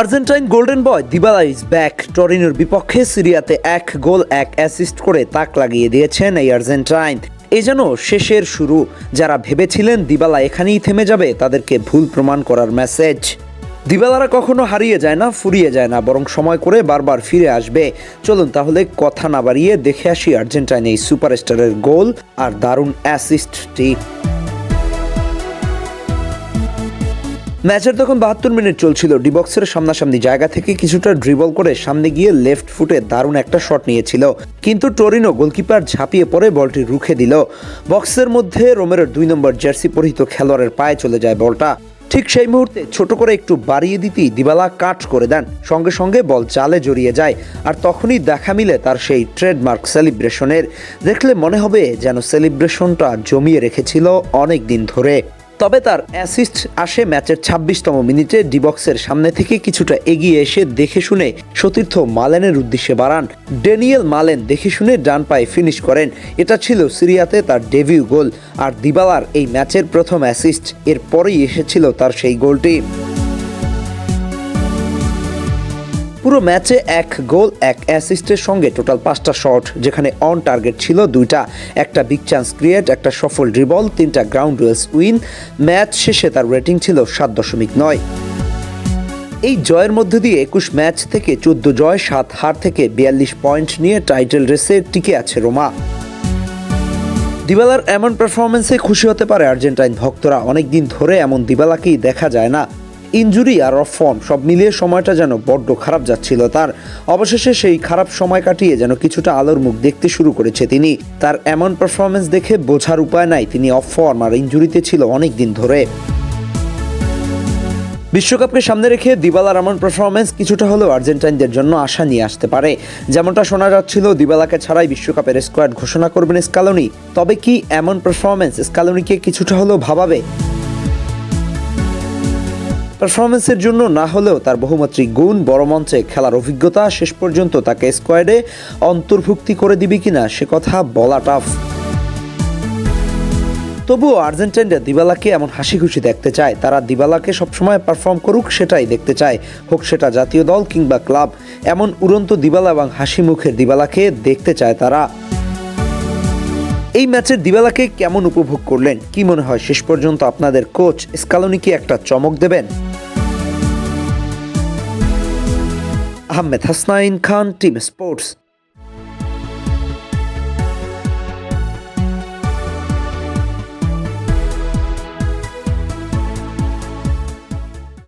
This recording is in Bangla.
Argentine golden boy Dybala is back. টরিনোর বিপক্ষে সিরিয়াতে এক গোল, এক অ্যাসিস্ট করে তাক লাগিয়ে দিয়েছেন এই আর্জেন্টাইন। এ যেন শেষের শুরু। যারা ভেবেছিলেন দিবালা এখানেই থেমে যাবে, তাদেরকে ভুল প্রমাণ করার মেসেজ দিবালারা কখনো হারিয়ে যায় না, ফুরিয়ে যায় না, বরং সময় করে বারবার ফিরে আসবে। চলুন তাহলে কথা না বাড়িয়ে দেখে আসি আর্জেন্টাইন এই সুপারস্টারের গোল আর দারুণ অ্যাসিস্টটি ম্যাচের তখন বাহাত্তর মিনিট চলছিল। ডিবক্সের সামনাসামনি জায়গা থেকে কিছুটা ড্রিবল করে সামনে গিয়ে লেফট ফুটে দারুণ একটা শট নিয়েছিল। কিন্তু টরিনো গোলকিপার ঝাঁপিয়ে পড়ে বলটি রুখে দিল। বক্সের মধ্যে রোমেরোর দুই নম্বর জার্সি পরিহিত খেলোয়াড়ের পায়ে চলে যায় বলটা। ঠিক সেই মুহূর্তে ছোট করে একটু বাড়িয়ে দিতেই দিবালা কাট করে দেন। সঙ্গে সঙ্গে বল জালে জড়িয়ে যায় আর তখনই দেখা মিলে তার সেই ট্রেডমার্ক সেলিব্রেশনের দেখলে মনে হবে যেন সেলিব্রেশনটা জমিয়ে রেখেছিল অনেক দিন ধরে। তবে তার অ্যাসিস্ট আসে ম্যাচের ছাব্বিশতম মিনিটে ডিবক্সের সামনে থেকে কিছুটা এগিয়ে এসে দেখে শুনে সতীর্থ মালেনের উদ্দেশ্যে বাড়ান। ড্যানিয়েল মালেন দেখে শুনে ডান পায়ে ফিনিশ করেন। এটা ছিল সিরিয়াতে তার ডেবিউ গোল। আর দিবালার এই ম্যাচের প্রথম অ্যাসিস্ট এরপরেই এসেছিল তার সেই গোলটি। পুরো ম্যাচে এক গোল, এক অ্যাসিস্টের সঙ্গে টোটাল পাঁচটা শট, যেখানে অন টার্গেট ছিল দুইটা। একটা বিগ চান্স ক্রিয়েট, একটা সফল ড্রিবল, তিনটা গ্রাউন্ড ওয়েলস উইন। ম্যাচ শেষে তার রেটিং ছিল সাত দশমিক নয়। এই জয়ের মধ্যে দিয়ে একুশ ম্যাচ থেকে চোদ্দ জয়, সাত হার থেকে বিয়াল্লিশ পয়েন্ট নিয়ে টাইটেল রেসে টিকে আছে রোমা। দিবালার এমন পারফরমেন্সে খুশি হতে পারে আর্জেন্টাইন ভক্তরা। অনেকদিন ধরে এমন দিবালাকেই দেখা যায় না। ইঞ্জুরি আর অফ ফর্ম সব মিলিয়ে সময়টা যেন বড্ড খারাপ যাচ্ছিল। তার অবশেষে সেই খারাপ সময় কাটিয়ে যেন কিছুটা আলোর মুখ দেখতে শুরু করেছে তিনি। তার এমন পারফরমেন্স দেখে বোঝার উপায় নাই, তিনি অফ ফর্ম আর ইঞ্জুরিতে ছিল অনেক দিন ধরে। বিশ্বকাপকে সামনে রেখে দিবালার এমন পারফরমেন্স কিছুটা হলেও আর্জেন্টাইনদের জন্য আশা নিয়ে আসতে পারে। যেমনটা শোনা যাচ্ছিল, দিবালাকে ছাড়াই বিশ্বকাপের স্কোয়াড ঘোষণা করবেন স্কালোনি। তবে কি এমন পারফরমেন্স স্কালোনিকে কিছুটা হলেও ভাবাবে? পারফরমেন্সের জন্য না হলেও তার বহুমাত্রিক গুণ, বড় মঞ্চে খেলার অভিজ্ঞতা শেষ পর্যন্ত তাকে স্কোয়াডে অন্তর্ভুক্তি করে দিবে কিনা সে কথা বলা টাফ তবুও আর্জেন্টাইনরা দিবালাকে এমন হাসি খুশি দেখতে চায়। তারা দিবালাকে সবসময় পারফর্ম করুক সেটাই দেখতে চায়। হোক সেটা জাতীয় দল কিংবা ক্লাব এমন উড়ন্ত দিবালা এবং হাসি মুখের দিবালাকে দেখতে চায় তারা। এই ম্যাচের দিবালাকে কেমন উপভোগ করলেন? কি মনে হয় শেষ পর্যন্ত আপনাদের কোচ স্কালোনি কি একটা চমক দেবেন? Ahmed Hasnain Khan, team sports.